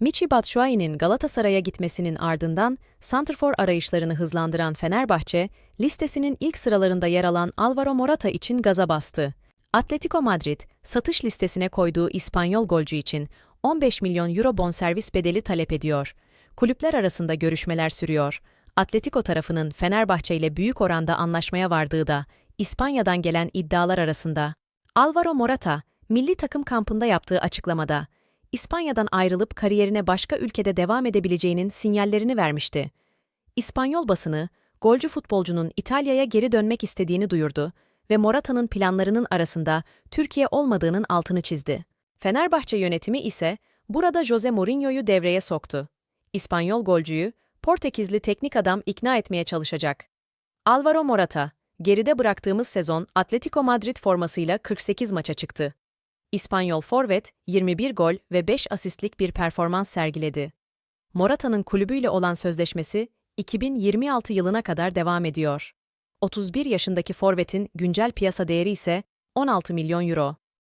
Michi Batshuayi'nin Galatasaray'a gitmesinin ardından santrfor arayışlarını hızlandıran Fenerbahçe, listesinin ilk sıralarında yer alan Alvaro Morata için gaza bastı. Atletico Madrid, satış listesine koyduğu İspanyol golcü için 15 milyon euro bonservis bedeli talep ediyor. Kulüpler arasında görüşmeler sürüyor. Atletico tarafının Fenerbahçe ile büyük oranda anlaşmaya vardığı da İspanya'dan gelen iddialar arasında. Alvaro Morata, milli takım kampında yaptığı açıklamada, İspanya'dan ayrılıp kariyerine başka ülkede devam edebileceğinin sinyallerini vermişti. İspanyol basını, golcü futbolcunun İtalya'ya geri dönmek istediğini duyurdu ve Morata'nın planlarının arasında Türkiye olmadığının altını çizdi. Fenerbahçe yönetimi ise burada Jose Mourinho'yu devreye soktu. İspanyol golcüyü Portekizli teknik adam ikna etmeye çalışacak. Alvaro Morata, geride bıraktığımız sezon Atletico Madrid formasıyla 48 maça çıktı. İspanyol forvet 21 gol ve 5 asistlik bir performans sergiledi. Morata'nın kulübüyle olan sözleşmesi 2026 yılına kadar devam ediyor. 31 yaşındaki forvetin güncel piyasa değeri ise 16 milyon euro.